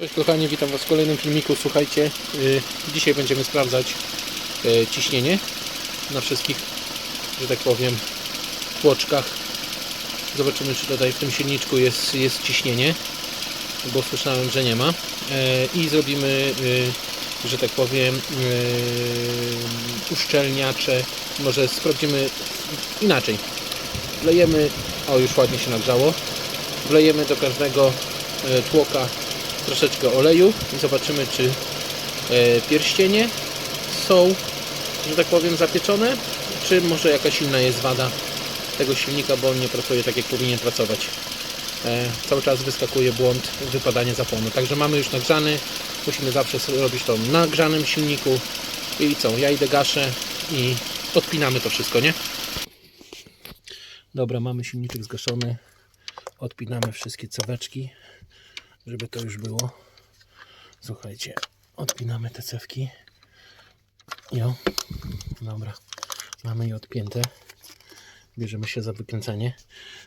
Cześć kochani, witam Was w kolejnym filmiku. Słuchajcie, y, dzisiaj będziemy sprawdzać y, ciśnienie na wszystkich, że tak powiem, tłoczkach. Zobaczymy, czy tutaj w tym silniczku jest, jest ciśnienie, bo słyszałem, że nie ma. E, I zrobimy, y, że tak powiem, y, uszczelniacze. Może sprawdzimy inaczej. Wlejemy, o już ładnie się nagrzało, wlejemy do każdego e, tłoka troszeczkę oleju i zobaczymy czy e, pierścienie są, że tak powiem, zapieczone, czy może jakaś inna jest wada tego silnika, bo on nie pracuje tak jak powinien pracować. E, cały czas wyskakuje błąd wypadanie zapłonu. Także mamy już nagrzany, musimy zawsze robić to na nagrzanym silniku i co, ja idę gaszę i odpinamy to wszystko, nie? Dobra, mamy silniczek zgaszony, odpinamy wszystkie ceweczki żeby to już było. Słuchajcie, odpinamy te cewki. Jo, dobra, mamy je odpięte. Bierzemy się za wykręcanie.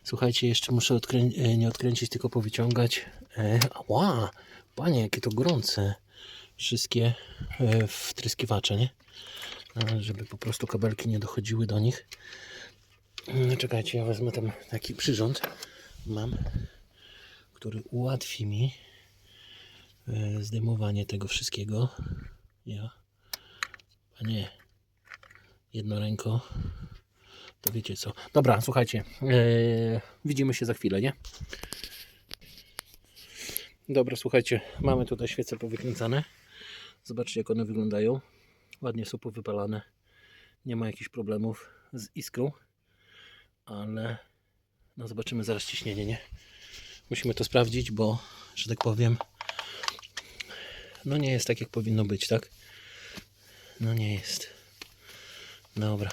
Słuchajcie, jeszcze muszę odkrę- e, nie odkręcić, tylko powyciągać. E, ła, panie, jakie to gorące. Wszystkie e, wtryskiwacze, nie? E, Żeby po prostu kabelki nie dochodziły do nich. Mm, Czekajcie, ja wezmę tam taki przyrząd. Mam który ułatwi mi e, zdejmowanie tego wszystkiego. Ja, a nie jednoręko, to wiecie co. Dobra, słuchajcie, e, widzimy się za chwilę, nie? Dobra, słuchajcie, mamy tutaj świece powykręcane. Zobaczcie, jak one wyglądają. Ładnie są powypalane. Nie ma jakichś problemów z iskrą, ale no zobaczymy zaraz ciśnienie, nie? Musimy to sprawdzić, bo, że tak powiem, no nie jest tak, jak powinno być, tak? No nie jest. Dobra,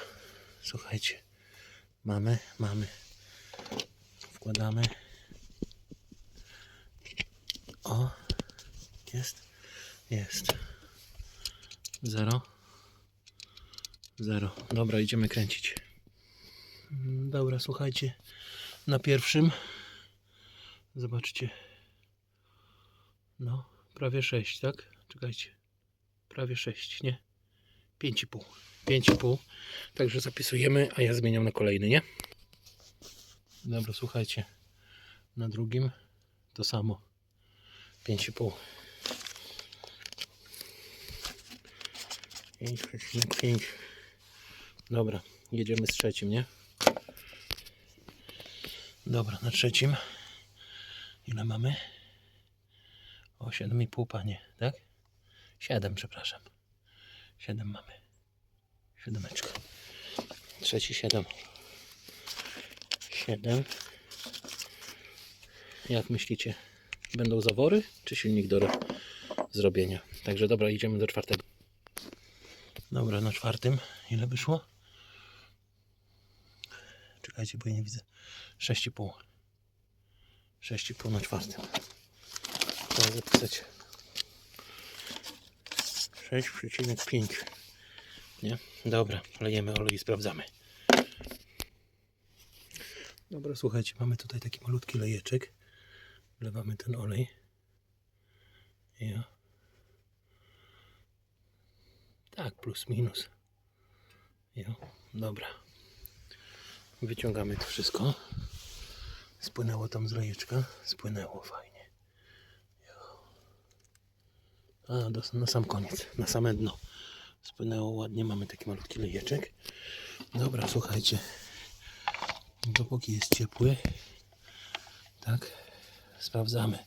słuchajcie. Mamy, mamy. Wkładamy. O, jest, jest. Zero. Zero. Dobra, idziemy kręcić. Mm, Dobra, słuchajcie. Na pierwszym Zobaczcie. No, prawie 6, tak? Czekajcie. Prawie 6, nie? 5,5. 5,5. Także zapisujemy, a ja zmieniam na kolejny, nie? Dobra, słuchajcie. Na drugim to samo. 5,5. 5,5. Dobra, jedziemy z trzecim, nie? Dobra, na trzecim. Ile mamy? O, 7,5 panie, tak? 7, przepraszam. 7 mamy. Siódemeczka. Trzeci 7. 7. Jak myślicie? Będą zawory, czy silnik do ro- zrobienia? Także dobra, idziemy do czwartego. Dobra, na czwartym. Ile wyszło? Czekajcie, bo ja nie widzę. 6,5. 6,5 na. Trzeba zapisać 6,5. Nie? Dobra, lejemy olej i sprawdzamy. Dobra, słuchajcie, mamy tutaj taki malutki lejeczek. Wlewamy ten olej. Ja. Tak, plus minus. Ja. Dobra. Wyciągamy to wszystko. Spłynęło tam z lejeczka. Spłynęło fajnie. A, do, na sam koniec, na same dno. Spłynęło ładnie, mamy taki malutki lejeczek. Dobra, słuchajcie. Dopóki jest ciepły, tak, sprawdzamy.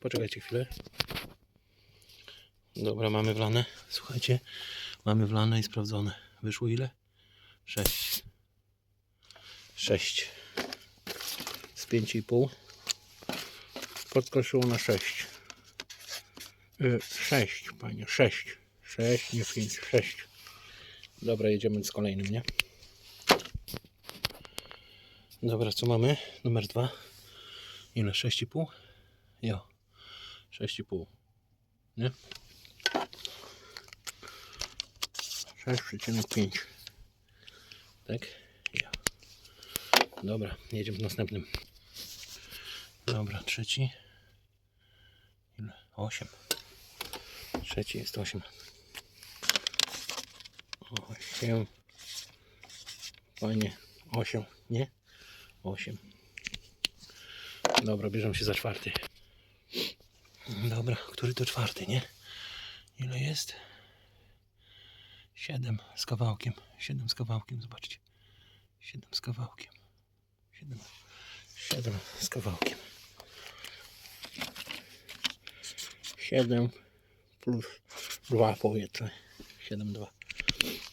Poczekajcie chwilę. Dobra, mamy wlane. Słuchajcie, mamy wlane i sprawdzone. Wyszło ile? 6 6 z 5,5 podkreśliło na 6 6 panie. 6 6 nie 5 6 dobra jedziemy z kolejnym nie? Dobra co mamy? Numer 2 ile? 6,5 jo. 6,5 nie? 6,5 tak? Ja. Dobra, jedziemy z następnym. Dobra, trzeci. Ile? Osiem. Trzeci jest osiem. Osiem. Fajnie. Osiem, nie? Osiem. Dobra, bierzemy się za czwarty. Dobra, który to czwarty, nie? Ile jest? Siedem z kawałkiem. Siedem z kawałkiem, zobaczcie. Siedem z kawałkiem. Siedem. Siedem z kawałkiem. Siedem plus dwa powiedzmy. Siedem dwa.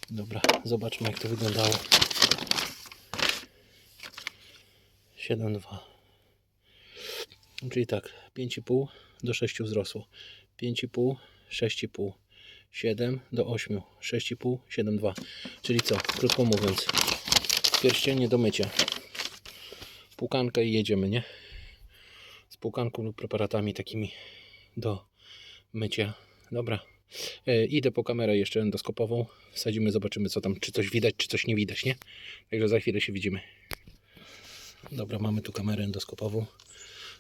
Dobra, zobaczmy jak to wyglądało. Siedem dwa. Czyli tak, 5,5 do 6 wzrosło. 5,5, 6,5, 7 do 8, 6,5, 7,2. Czyli co? Krótko mówiąc, pierścienie do mycia. Pukankę i jedziemy, nie? Z pukanką lub preparatami takimi do mycia. Dobra. E, idę po kamerę jeszcze endoskopową. Wsadzimy, zobaczymy co tam, czy coś widać, czy coś nie widać, nie? Także za chwilę się widzimy. Dobra, mamy tu kamerę endoskopową.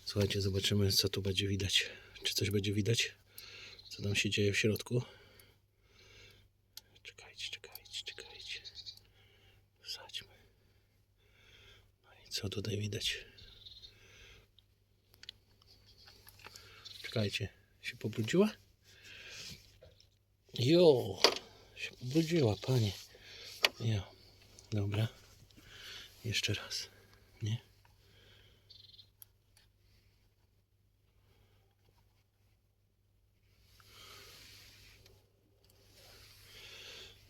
Słuchajcie, zobaczymy co tu będzie widać. Czy coś będzie widać? Co tam się dzieje w środku? Czekajcie, czekajcie. Wsadźmy. No i co tutaj widać? Czekajcie, się pobrudziła? Jo, się pobrudziła, panie. Jo, dobra. Jeszcze raz, nie?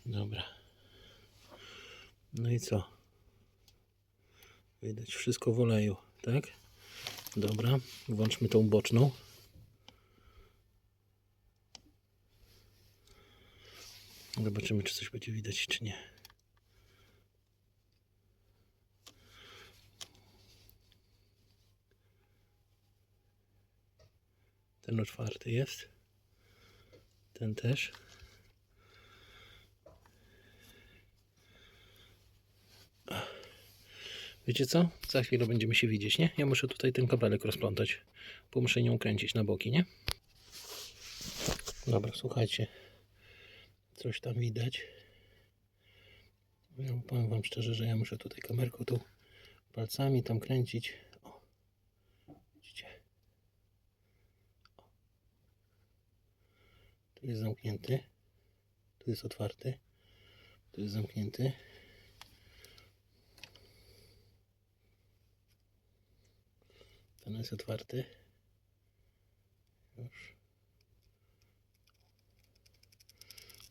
Dobra. No i co? Widać wszystko w oleju, tak? Dobra, włączmy tą boczną. Zobaczymy, czy coś będzie widać, czy nie. Ten otwarty jest. Ten też. Wiecie co? Za chwilę będziemy się widzieć, nie? Ja muszę tutaj ten kabelek rozplątać, bo muszę nią kręcić na boki, nie? Dobra, słuchajcie. Coś tam widać. Ja powiem Wam szczerze, że ja muszę tutaj kamerką tu palcami tam kręcić. O. Widzicie? O. Tu jest zamknięty. Tu jest otwarty. Tu jest zamknięty. Ten jest otwarty. Już.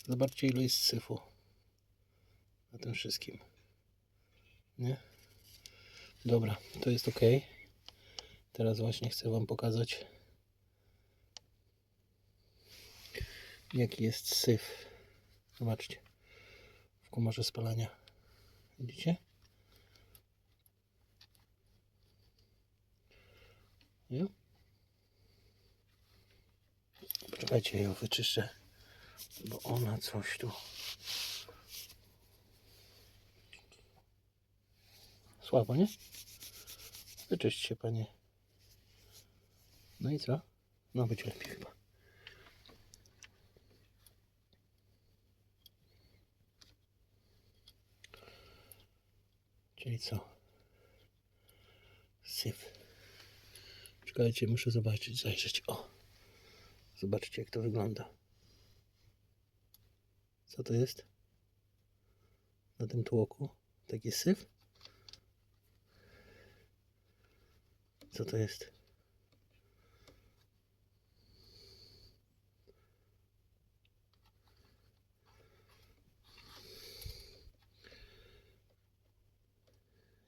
Zobaczcie ile jest syfu na tym wszystkim. Nie? Dobra, to jest ok. Teraz właśnie chcę Wam pokazać jaki jest syf. Zobaczcie. W komorze spalania. Widzicie? Nie? Poczekajcie, ją wyczyszczę, bo ona coś tu. Słabo, nie? Wyczyść się, panie. No i co? No, być lepiej chyba. Czyli co? Syf. Czekajcie, muszę zobaczyć, zajrzeć. O! Zobaczcie, jak to wygląda. Co to jest? Na tym tłoku? Taki syf? Co to jest?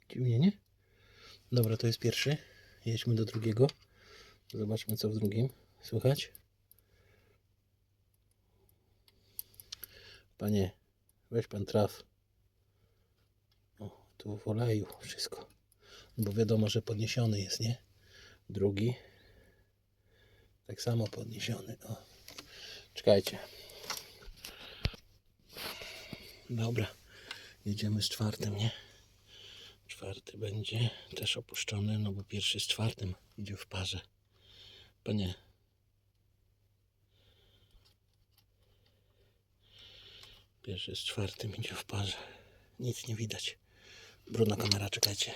Dziwnie, nie? Dobra, to jest pierwszy. Jedźmy do drugiego. Zobaczmy, co w drugim słychać. Panie, weź pan traf. O, tu w oleju wszystko. Bo wiadomo, że podniesiony jest, nie? Drugi. Tak samo podniesiony. O. Czekajcie. Dobra. Jedziemy z czwartym, nie? Czwarty będzie też opuszczony, no bo pierwszy z czwartym idzie w parze. Panie. Pierwszy z czwartym idzie w parze. Nic nie widać. Brudna kamera, czekajcie.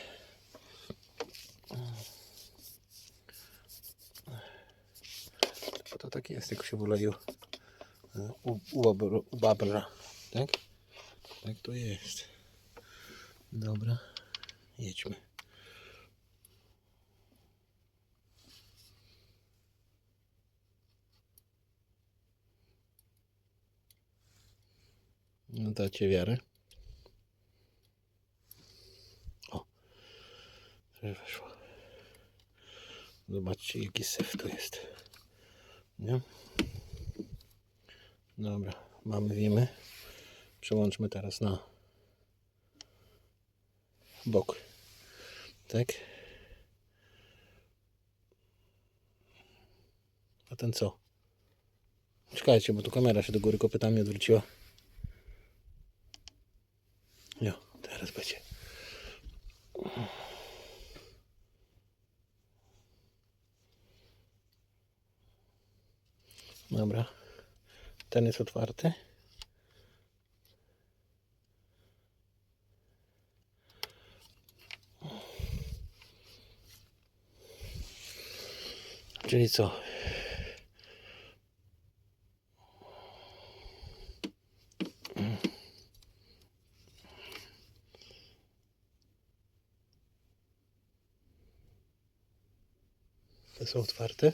To tak jest, jak się w oleju e, u, u, u babra. Tak? Tak to jest. Dobra, jedźmy. No dacie wiarę. O, weszło. Zobaczcie jaki syf tu jest. Nie? Dobra, mamy wiemy. Przełączmy teraz na bok. Tak? A ten co? Czekajcie, bo tu kamera się do góry kopytami odwróciła. Jo, teraz będzie. Dobra. Ten jest otwarty. Czyli co? Te są otwarte,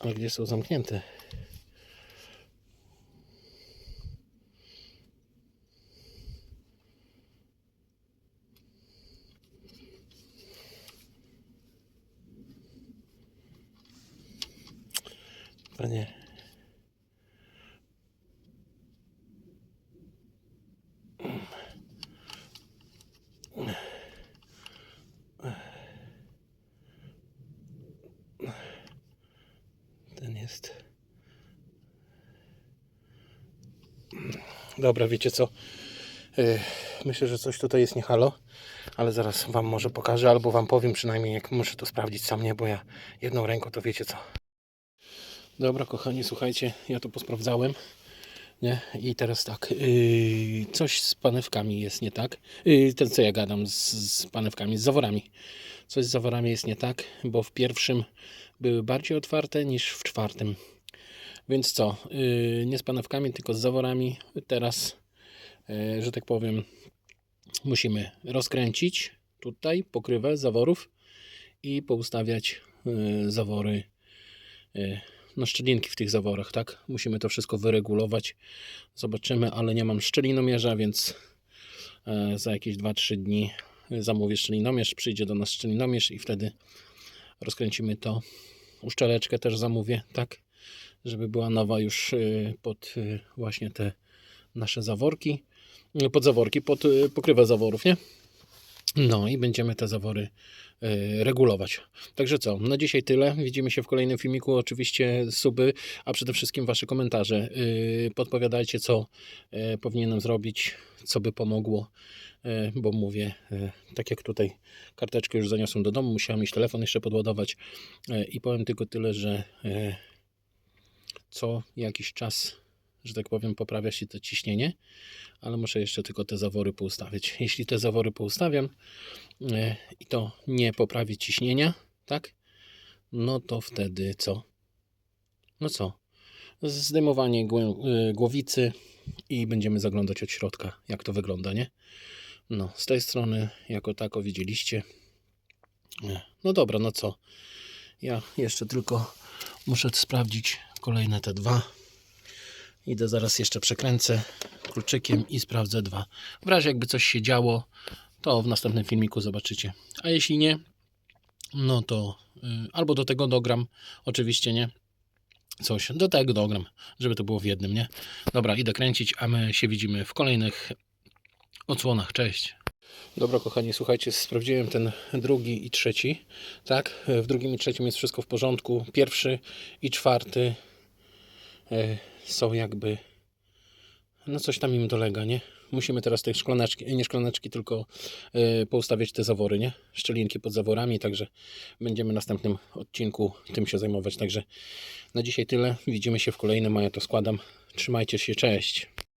ale gdzie są zamknięte? Panie. Ten jest. Dobra, wiecie co? Yy, Myślę, że coś tutaj jest nie halo, ale zaraz Wam może pokażę, albo Wam powiem przynajmniej, jak muszę to sprawdzić sam, nie, bo ja jedną ręką to wiecie co. Dobra, kochani, słuchajcie, ja to posprawdzałem. Nie? I teraz tak, yy, coś z panewkami jest nie tak. Yy, ten co ja gadam z, z panewkami, z zaworami. Coś z zaworami jest nie tak, bo w pierwszym były bardziej otwarte niż w czwartym. Więc co, yy, nie z panewkami, tylko z zaworami. Teraz, yy, że tak powiem, musimy rozkręcić tutaj pokrywę zaworów i poustawiać yy, zawory yy, no szczelinki w tych zaworach, tak? Musimy to wszystko wyregulować. Zobaczymy, ale nie mam szczelinomierza, więc e, za jakieś 2-3 dni zamówię szczelinomierz, przyjdzie do nas szczelinomierz i wtedy rozkręcimy to. Uszczeleczkę też zamówię, tak? Żeby była nowa już e, pod e, właśnie te nasze zaworki. Pod zaworki, pod pokrywę zaworów, nie? No i będziemy te zawory e, regulować. Także co, na dzisiaj tyle. Widzimy się w kolejnym filmiku. Oczywiście suby, a przede wszystkim Wasze komentarze. E, Podpowiadajcie, co e, powinienem zrobić, co by pomogło, bo mówię, tak jak tutaj karteczkę już zaniosłem do domu, musiałem mieć telefon jeszcze podładować i powiem tylko tyle, że co jakiś czas, że tak powiem, poprawia się to ciśnienie, ale muszę jeszcze tylko te zawory poustawiać. Jeśli te zawory poustawiam e, i to nie poprawi ciśnienia, tak? No to wtedy co? No co? Zdejmowanie głę- y, głowicy i będziemy zaglądać od środka, jak to wygląda, nie? No, z tej strony, jako tako widzieliście. Nie. No dobra, no co? Ja jeszcze tylko muszę sprawdzić kolejne te dwa. Idę zaraz jeszcze przekręcę kluczykiem i sprawdzę dwa. W razie jakby coś się działo, to w następnym filmiku zobaczycie. A jeśli nie, no to y, albo do tego dogram, oczywiście nie. Coś do tego dogram, żeby to było w jednym, nie? Dobra, idę kręcić, a my się widzimy w kolejnych odsłonach. Cześć. Dobra, kochani, słuchajcie, sprawdziłem ten drugi i trzeci. Tak, w drugim i trzecim jest wszystko w porządku. Pierwszy i czwarty są jakby. No coś tam im dolega, nie? musimy teraz te szklaneczki, nie szklaneczki, tylko yy, poustawiać te zawory, nie? Szczelinki pod zaworami, także będziemy w następnym odcinku tym się zajmować. Także na dzisiaj tyle. Widzimy się w kolejnym, a ja to składam. Trzymajcie się, cześć.